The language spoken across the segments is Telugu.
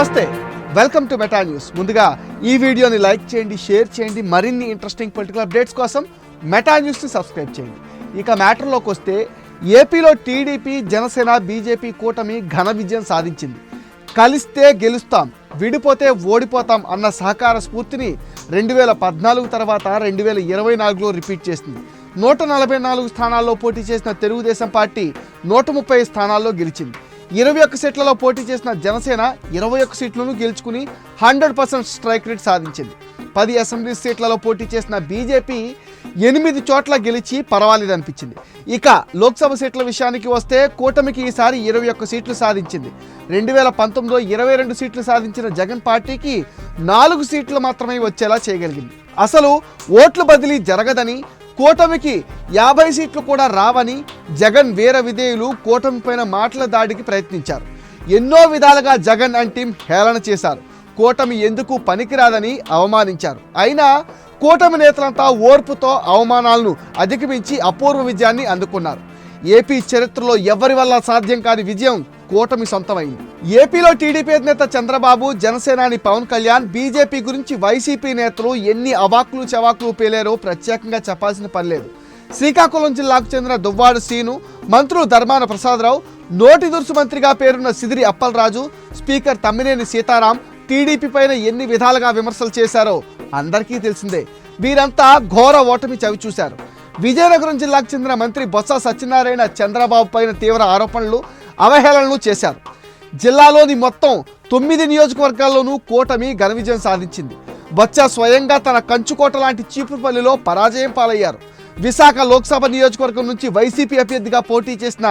నమస్తే. వెల్కమ్ టు మెటా న్యూస్ ముందుగా ఈ వీడియోని లైక్ చేయండి షేర్ చేయండి మరిన్ని ఇంట్రెస్టింగ్ పొలిటికల్ అప్డేట్స్ కోసం మెటా న్యూస్ని సబ్స్క్రైబ్ చేయండి. ఇక మ్యాటర్లోకి వస్తే ఏపీలో టీడీపీ జనసేన బీజేపీ కూటమి ఘన విజయం సాధించింది. కలిస్తే గెలుస్తాం విడిపోతే ఓడిపోతాం అన్న సహకార స్ఫూర్తిని రెండు వేల పద్నాలుగు తర్వాత రెండు వేల ఇరవై నాలుగులో రిపీట్ చేసింది. నూట నలభై నాలుగు స్థానాల్లో పోటీ చేసిన తెలుగుదేశం పార్టీ నూట ముప్పై స్థానాల్లో గెలిచింది. ఇరవై ఒక్క సీట్లలో పోటీ చేసిన జనసేన ఇరవై ఒక్క సీట్లను గెలుచుకుని హండ్రెడ్ పర్సెంట్ స్ట్రైక్ రేట్ సాధించింది. పది అసెంబ్లీ సీట్లలో పోటీ చేసిన బీజేపీ ఎనిమిది చోట్ల గెలిచి పర్వాలేదనిపించింది. ఇక లోక్సభ సీట్ల విషయానికి వస్తే కూటమికి ఈసారి ఇరవై ఒక్క సీట్లు సాధించింది. రెండు వేల పంతొమ్మిదిలో ఇరవై రెండు సీట్లు సాధించిన జగన్ పార్టీకి నాలుగు సీట్లు మాత్రమే వచ్చేలా చేయగలిగింది. అసలు ఓట్లు బదిలీ జరగదని కూటమికి యాభై సీట్లు కూడా రావని జగన్ వీర విధేయులు కూటమి పైన మాటల దాడికి ప్రయత్నించారు. ఎన్నో విధాలుగా జగన్ అండ్ టీం హేళన చేశారు. కూటమి ఎందుకు పనికిరాదని అవమానించారు. అయినా కూటమి నేతలంతా ఓర్పుతో అవమానాలను అధిగమించి అపూర్వ విజయాన్ని అందుకున్నారు. ఏపీ చరిత్రలో ఎవరి వల్ల సాధ్యం కాని విజయం కూటమి సొంతమైంది. ఏపీలో టీడీపీ అధినేత చంద్రబాబు జనసేనాని పవన్ కళ్యాణ్ బీజేపీ గురించి వైసీపీ నేతలు ఎన్ని అవాకులు చవాకులు పేలారో ప్రత్యేకంగా చెప్పాల్సిన పని లేదు. శ్రీకాకుళం జిల్లాకు చెందిన దువ్వాడు సీను మంత్రులు ధర్మాన ప్రసాదరావు నోటి దురుసు మంత్రిగా పేరున్న సిదిరి అప్పలరాజు స్పీకర్ తమ్మినేని సీతారాం టీడీపీ పైన ఎన్ని విధాలుగా విమర్శలు చేశారో అందరికీ తెలిసిందే. వీరంతా ఘోర ఓటమి చవిచూశారు. విజయనగరం జిల్లాకు చెందిన మంత్రి బొత్స సత్యనారాయణ చంద్రబాబు పైన తీవ్ర ఆరోపణలు అవహేళనలు చేశారు. జిల్లాలోని మొత్తం తొమ్మిది నియోజకవర్గాల్లోనూ కూటమి ఘన విజయం సాధించింది. బొత్స స్వయంగా తన కంచుకోట లాంటి చీపురుపల్లిలో పరాజయం పాలయ్యారు. విశాఖ లోక్సభ నియోజకవర్గం నుంచి వైసీపీ అభ్యర్థిగా పోటీ చేసిన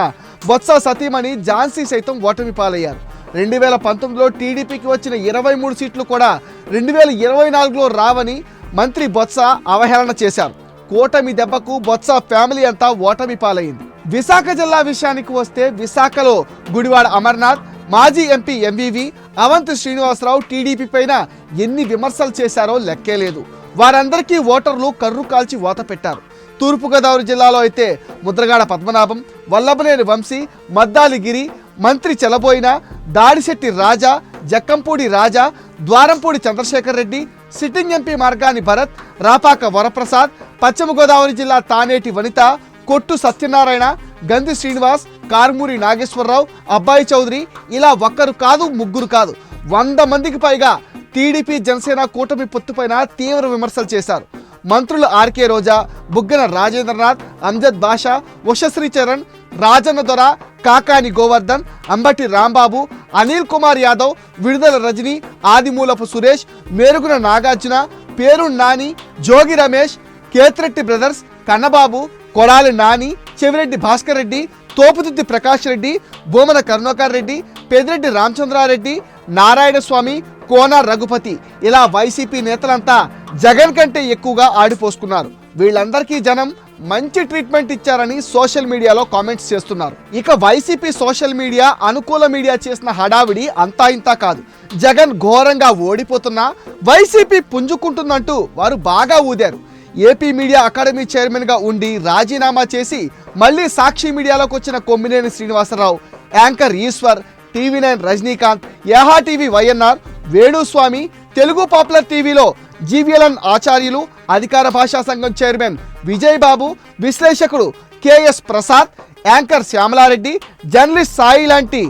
బొత్స సతీమణి ఝాన్సీ సైతం ఓటమి పాలయ్యారు. రెండు వేల పంతొమ్మిదిలో టీడీపీకి వచ్చిన ఇరవై మూడు సీట్లు కూడా రెండు వేల ఇరవై నాలుగులో రావని మంత్రి బొత్స అవహేళన చేశారు. కూటమి దెబ్బకు బొత్స ఫ్యామిలీ అంతా ఓటమి పాలైంది. విశాఖ జిల్లా విషయానికి వస్తే విశాఖలో గుడివాడ అమర్నాథ్ మాజీ MP MVV Avanthi Srinivasarao TDP పైన ఎన్ని విమర్శలు చేశారో లెక్కే లేదు. వారందరికీ ఓటర్లు కర్రు కాల్చి ఓత పెట్టారు. తూర్పుగోదావరి జిల్లాలో అయితే ముద్రగాడ పద్మనాభం వల్లభనేని వంశీ మద్దాలిగిరి మంత్రి చెలబోయిన దాడిశెట్టి రాజా జక్కంపూడి రాజా ద్వారంపూడి చంద్రశేఖర్ రెడ్డి సిట్టింగ్ ఎంపీ మార్గాని భరత్ రాపాక వరప్రసాద్ పశ్చిమ గోదావరి జిల్లా తానేటి వనిత కొట్టు సత్యనారాయణ గంధి శ్రీనివాస్ కార్మూరి నాగేశ్వరరావు అబ్బాయి చౌదరి ఇలా ఒక్కరు కాదు ముగ్గురు కాదు. వంద మందికి పైగా టీడీపీ జనసేన కూటమి పొత్తుపైన తీవ్ర విమర్శలు చేశారు. మంత్రులు ఆర్కే రోజా బుగ్గన రాజేంద్రనాథ్ అంజద్ బాషా ఉషశ్రీ చరణ్ రాజన్న దొర కాకాని గోవర్ధన్ అంబటి రాంబాబు అనిల్ కుమార్ యాదవ్ విడుదల రజని ఆదిమూలపు సురేష్ మేరుగున నాగార్జున పేరు నాని జోగి రమేష్ కేతిరెడ్డి బ్రదర్స్ కన్నబాబు కొడాలి నాని చెవిరెడ్డి భాస్కర్ రెడ్డి తోపుతుద్ది ప్రకాష్ రెడ్డి బోమన కరుణాకర్ రెడ్డి పెదిరెడ్డి రామచంద్రారెడ్డి నారాయణ స్వామి కోన రఘుపతి. ఇలా వైసీపీ నేతలంతా జగన్ కంటే ఎక్కువగా ఆడిపోసుకున్నారు. వీళ్ళందరికీ జనం మంచి ట్రీట్మెంట్ ఇచ్చారని సోషల్ మీడియాలో కామెంట్స్ చేస్తున్నారు. ఇక వైసీపీ సోషల్ మీడియా అనుకూల మీడియా చేసిన హడావిడి అంతా ఇంతా కాదు. జగన్ ఘోరంగా ఓడిపోతున్నా వైసీపీ పుంజుకుంటుందంటూ వారు బాగా ఊదారు. ఏపీ మీడియా అకాడమీ చైర్మన్గా ఉండి రాజీనామా చేసి మళ్ళీ సాక్షి మీడియాలోకి వచ్చిన Kommineni Srinivasarao anchor Eshwar TV nine Rajinikanth యహా TV YNR Venuswamy Telugu popular టీవీలో జీవీఎల్ఎన్ ఆచార్యులు అధికార భాషా సంఘం chairman Vijay Babu విశ్లేషకుడు KS Prasad anchor Shyamalareddy journalist Sai లాంటి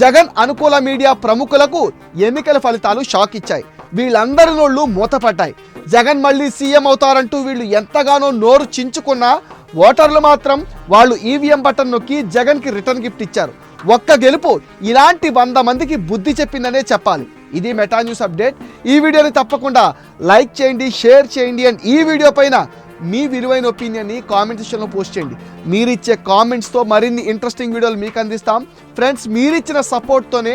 జగన్ అనుకూల మీడియా ప్రముఖులకు ఎన్నికల ఫలితాలు షాక్ ఇచ్చాయి వీళ్ళందరి నోళ్ళు మూతపడ్డాయి. జగన్ మళ్ళీ సీఎం అవుతారంటూ వీళ్ళు ఎంతగానో నోరు చించుకున్నా ఓటర్లు మాత్రం వాళ్ళు ఈవీఎం బటన్ నొక్కి జగన్కి రిటర్న్ గిఫ్ట్ ఇచ్చారు. ఒక్క గెలుపు ఇలాంటి వంద మందికి బుద్ధి చెప్పిందనే చెప్పాలి. ఇది మెటా న్యూస్ అప్డేట్. ఈ వీడియోని తప్పకుండా లైక్ చేయండి షేర్ చేయండి అండ్ ఈ వీడియో పైన మీ విలువైన ఒపీనియన్ని కామెంట్ సెక్షన్లో పోస్ట్ చేయండి. మీరిచ్చే కామెంట్స్తో మరిన్ని ఇంట్రెస్టింగ్ వీడియోలు మీకు అందిస్తాం. ఫ్రెండ్స్ మీరిచ్చిన సపోర్ట్తోనే